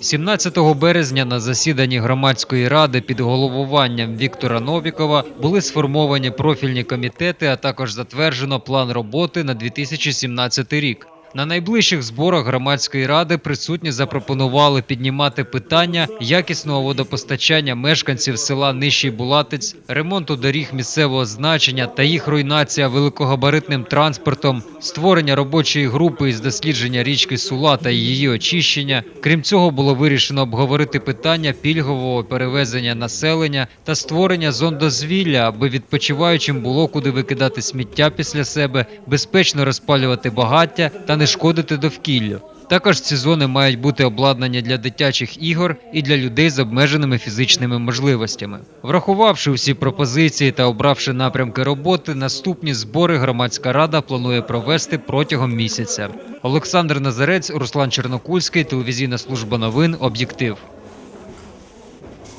17 березня на засіданні громадської ради під головуванням Віктора Новікова були сформовані профільні комітети, а також затверджено план роботи на 2017 рік. На найближчих зборах громадської ради присутні запропонували піднімати питання якісного водопостачання мешканців села Нижчий Булатець, ремонту доріг місцевого значення та їх руйнація великогабаритним транспортом, створення робочої групи із дослідження річки Сула та її очищення. Крім цього, було вирішено обговорити питання пільгового перевезення населення та створення зон дозвілля, аби відпочиваючим було куди викидати сміття після себе, безпечно розпалювати багаття та не шкодити довкіллю. Також ці зони мають бути обладнані для дитячих ігор і для людей з обмеженими фізичними можливостями. Врахувавши всі пропозиції та обравши напрямки роботи, наступні збори громадська рада планує провести протягом місяця. Олександр Назарець, Руслан Чернокульський, телевізійна служба новин, об'єктив.